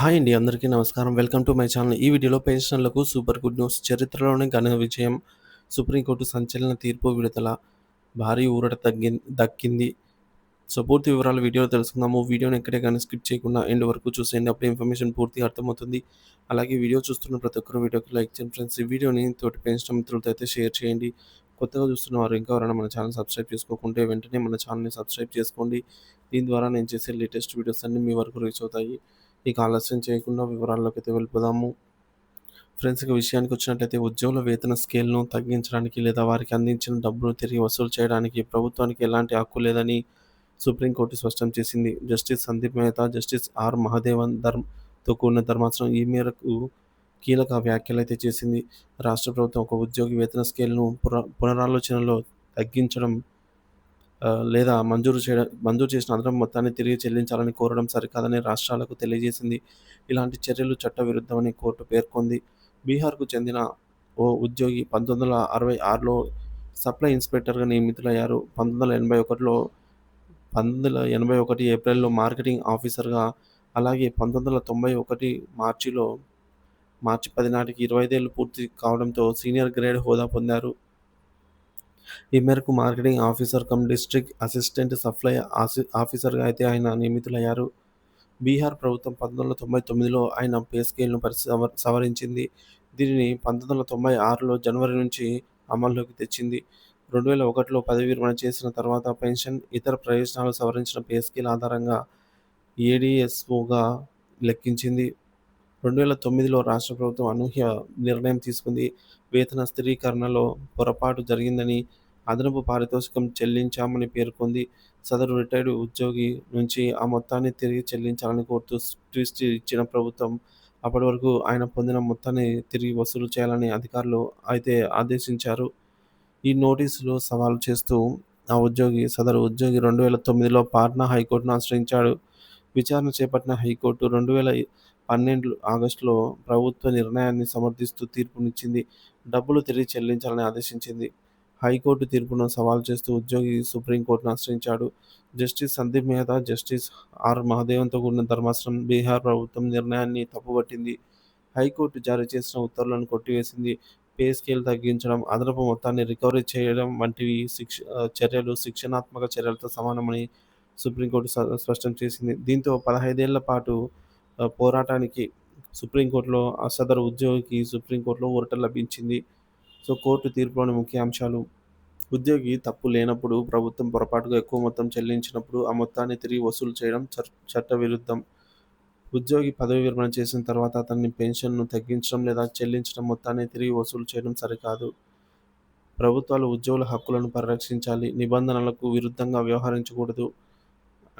Hi అండి అందరికీ నమస్కారం. Welcome to my channel. ఈ వీడియోలో పెన్షనర్లకు సూపర్ గుడ్ న్యూస్. చరిత్రలోనే ఘన విజయం. సుప్రీంకోర్టు సంచలన తీర్పు విడుదల. భారీ ఊరట తగ్గి దక్కింది. సో పూర్తి వివరాలు వీడియోలో తెలుసుకుందాము. వీడియోని ఎక్కడే కానీ స్కిప్ చేయకుండా ఎండ్ వరకు చూసేయండి. అప్పుడు ఇన్ఫర్మేషన్ పూర్తిగా అర్థమవుతుంది. అలాగే వీడియో చూస్తున్న ప్రతి ఒక్కరు వీడియోకి లైక్ చేయండి ఫ్రెండ్స్. ఈ వీడియోని తోటి పెన్షన్ మిత్రులతో అయితే షేర్ చేయండి. కొత్తగా చూస్తున్న వారు ఇంకా ఎవరైనా మన ఛానల్ సబ్స్క్రైబ్ చేసుకోకుంటే వెంటనే మన ఛానల్ని సబ్స్క్రైబ్ చేసుకోండి. దీని ద్వారా నేను చేసే లేటెస్ట్ వీడియోస్ అన్నీ మీ వరకు రీచ్ అవుతాయి. ఇక ఆలస్యం చేయకుండా వివరాల్లోకి అయితే వెళ్ళిపోదాము. ఫ్రెండ్స్ ఇక విషయానికి వచ్చినట్లయితే ఉద్యోగుల వేతన స్కేల్ను తగ్గించడానికి లేదా వారికి అందించిన డబ్బును తిరిగి వసూలు చేయడానికి ప్రభుత్వానికి ఎలాంటి హక్కు లేదని సుప్రీంకోర్టు స్పష్టం చేసింది. Justice Sandeep Mehta justice R Mahadevan ధర్మ్తో కూడిన ధర్మాసనం ఈ మేరకు కీలక వ్యాఖ్యలు అయితే చేసింది. రాష్ట్ర ప్రభుత్వం ఒక ఉద్యోగి వేతన స్కేల్ను పునరాలోచనలో తగ్గించడం లేదా మంజూరు చేయడం మంజూరు చేసిన అదనం మొత్తాన్ని తిరిగి చెల్లించాలని కోరడం సరికాదని రాష్ట్రాలకు తెలియజేసింది. ఇలాంటి చర్యలు చట్టవిరుద్ధమని కోర్టు పేర్కొంది. బీహార్కు చెందిన ఓ ఉద్యోగి పంతొమ్మిది వందల అరవై ఆరులో సప్లై ఇన్స్పెక్టర్గా నియమితులయ్యారు. పంతొమ్మిది వందల ఎనభై ఒకటిలో పంతొమ్మిది వందల ఎనభై ఒకటి ఏప్రిల్లో మార్కెటింగ్ ఆఫీసర్గా అలాగే పంతొమ్మిది వందల తొంభై ఒకటి మార్చిలో మార్చి పది నాటికి ఇరవై ఐదేళ్ళు పూర్తి కావడంతో సీనియర్ గ్రేడ్ హోదా పొందారు. ఈ మేరకు marketing officer cum district assistant supply ఆఫీసర్గా అయితే ఆయన నియమితులయ్యారు. బీహార్ ప్రభుత్వం పంతొమ్మిది వందల తొంభై తొమ్మిదిలో ఆయన పే స్కేల్ను పరిశ సవరించింది. దీనిని పంతొమ్మిది వందల తొంభై ఆరులో జనవరి నుంచి అమల్లోకి తెచ్చింది. రెండు వేల ఒకటిలో పదవి విరమణ చేసిన తర్వాత పెన్షన్ ఇతర ప్రయోజనాలు సవరించిన పే స్కేల్ ఆధారంగా ఏడిఎస్ఓగా లెక్కించింది. రెండు వేల తొమ్మిదిలో రాష్ట్ర ప్రభుత్వం అనూహ్య నిర్ణయం తీసుకుంది. వేతన స్థిరీకరణలో పొరపాటు జరిగిందని అదనపు పారితోషికం చెల్లించామని పేర్కొంది. సదరు రిటైర్డ్ ఉద్యోగి నుంచి ఆ మొత్తాన్ని తిరిగి చెల్లించాలని కోరుతూ ట్విస్ట్ ఇచ్చిన ప్రభుత్వం అప్పటి వరకు ఆయన పొందిన మొత్తాన్ని తిరిగి వసూలు చేయాలని అధికారులు అయితే ఆదేశించారు. ఈ నోటీసులు సవాలు చేస్తూ ఆ ఉద్యోగి సదరు ఉద్యోగి రెండు వేల తొమ్మిదిలో పాట్నా హైకోర్టును ఆశ్రయించాడు. విచారణ చేపట్టిన హైకోర్టు రెండు వేల పన్నెండు ఆగస్టులో ప్రభుత్వ నిర్ణయాన్ని సమర్థిస్తూ తీర్పునిచ్చింది. డబ్బులు తిరిగి చెల్లించాలని ఆదేశించింది. హైకోర్టు తీర్పును సవాల్ చేస్తూ ఉద్యోగి సుప్రీంకోర్టును ఆశ్రయించాడు. Justice Sandeep Mehta justice R మహదేవన్తో కూడిన ధర్మాసనం బీహార్ ప్రభుత్వం నిర్ణయాన్ని తప్పుపట్టింది. హైకోర్టు జారీ చేసిన ఉత్తర్వులను కొట్టివేసింది. పే స్కేల్ తగ్గించడం అదనపు మొత్తాన్ని రికవరీ చేయడం వంటివి శిక్ష చర్యలు శిక్షణాత్మక చర్యలతో సమానమని సుప్రీంకోర్టు స్పష్టం చేసింది. దీంతో పదహైదేళ్ళ పాటు పోరాటానికి సుప్రీంకోర్టులో సదరు ఉద్యోగికి సుప్రీంకోర్టులో ఊరట లభించింది. సో కోర్టు తీర్పులోని ముఖ్య అంశాలు ఉద్యోగి తప్పు లేనప్పుడు ప్రభుత్వం పొరపాటుగా ఎక్కువ మొత్తం చెల్లించినప్పుడు ఆ మొత్తాన్ని తిరిగి వసూలు చేయడం చట్ట విరుద్ధం ఉద్యోగి పదవి విరమణ చేసిన తర్వాత అతన్ని పెన్షన్ను తగ్గించడం లేదా చెల్లించడం మొత్తాన్ని తిరిగి వసూలు చేయడం సరికాదు. ప్రభుత్వాలు ఉద్యోగుల హక్కులను పరిరక్షించాలి. నిబంధనలకు విరుద్ధంగా వ్యవహరించకూడదు.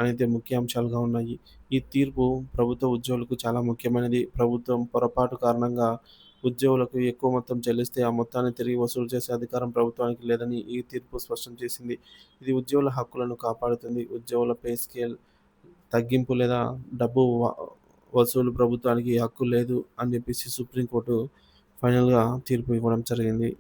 అనేది ముఖ్య అంశాలుగా ఉన్నాయి. ఈ తీర్పు ప్రభుత్వ ఉద్యోగులకు చాలా ముఖ్యమైనది. ప్రభుత్వం పొరపాటు కారణంగా ఉద్యోగులకు ఎక్కువ మొత్తం చెల్లిస్తే ఆ మొత్తాన్ని తిరిగి వసూలు చేసే అధికారం ప్రభుత్వానికి లేదని ఈ తీర్పు స్పష్టం చేసింది. ఇది ఉద్యోగుల హక్కులను కాపాడుతుంది. ఉద్యోగుల పే స్కేల్ తగ్గింపు లేదా డబ్బు వసూలు ప్రభుత్వానికి హక్కు లేదు అని చెప్పేసి సుప్రీంకోర్టు ఫైనల్గా తీర్పు ఇవ్వడం జరిగింది.